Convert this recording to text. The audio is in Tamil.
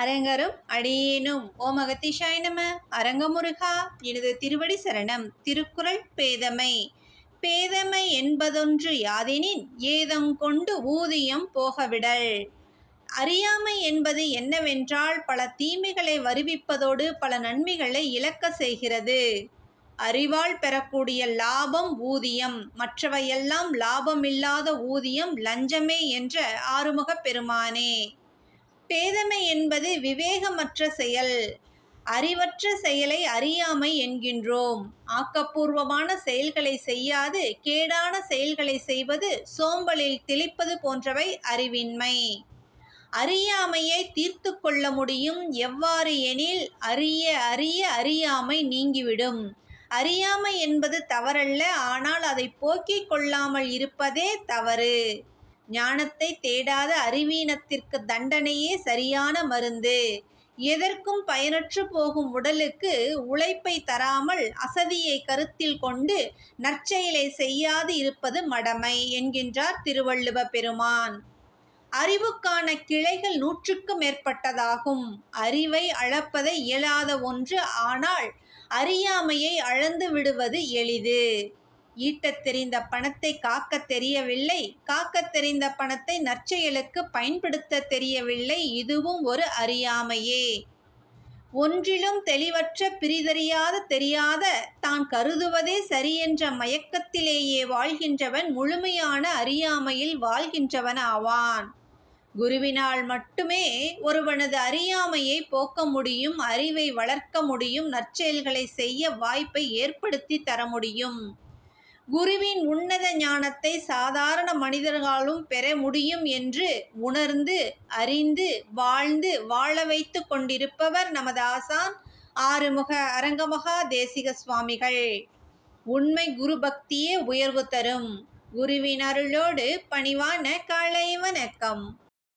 அரங்கரும் அடியேனும். ஓம் நம. அரங்கமுருகா எனது திருவடி சரணம். திருக்குறள் பேதமை. பேதமை என்பதொன்று யாதெனின் ஏதங்கொண்டு ஊதியம் போகவிடல். அறியாமை என்பது என்னவென்றால் பல தீமைகளை வருவிப்பதோடு பல நன்மைகளை இழக்க செய்கிறது. அறிவால் பெறக்கூடிய லாபம் ஊதியம். மற்றவையெல்லாம் லாபமில்லாத ஊதியம் லஞ்சமே என்ற ஆறுமுகப் பெருமானே. பேதமை என்பது விவேகமற்ற செயல். அறிவற்ற செயலை அறியாமை என்கின்றோம். ஆக்கப்பூர்வமான செயல்களை செய்யாது கேடான செயல்களை செய்வது சோம்பலில் திளிப்பது போன்றவை அறிவின்மை. அறியாமையை தீர்த்து கொள்ள முடியும் எவ்வாறு எனில் அறிய அறிய அறியாமை நீங்கிவிடும். அறியாமை என்பது தவறல்ல ஆனால் அதை போக்கிக் கொள்ளாமல் இருப்பதே தவறு. ஞானத்தை தேடாத அறிவீனத்திற்கு தண்டனையே சரியான மருந்து. எதற்கும் பயனற்று போகும் உடலுக்கு உழைப்பை தராமல் அசதியை கருத்தில் கொண்டு நற்செயலை செய்யாது இருப்பது மடமை என்கின்றார் திருவள்ளுவ பெருமான். அறிவுக்கான கிளைகள் நூற்றுக்கு மேற்பட்டதாகும். அறிவை அளப்பதை இயலாத ஒன்று ஆனால் அறியாமையை அளந்து விடுவது எளிது. ஈட்டத் தெரிந்த பணத்தை காக்கத் தெரியவில்லை. காக்கத் தெரிந்த பணத்தை நற்செயலுக்கு பயன்படுத்த தெரியவில்லை. இதுவும் ஒரு அறியாமையே. ஒன்றிலும் தெளிவற்ற பிரிதறியாத தெரியாத தான் கருதுவதே சரியென்ற மயக்கத்திலேயே வாழ்கின்றவன் முழுமையான அறியாமையில் வாழ்கின்றவன் ஆவான் குருவினால் மட்டுமே ஒருவனது அறியாமையை போக்க முடியும் அறிவை வளர்க்க முடியும் நற்செயல்களை செய்ய வாய்ப்பை ஏற்படுத்தி தர முடியும். குருவின் உன்னத ஞானத்தை சாதாரண மனிதர்களாலும் பெற முடியும் என்று உணர்ந்து அறிந்து வாழ்ந்து வாழ வைத்து கொண்டிருப்பவர் நமது ஆசான் ஆறுமுக அரங்கமகா தேசிக சுவாமிகள். உண்மை குரு பக்தியே உயர்வு தரும். குருவின் அருளோடு பணிவான காலை வணக்கம்.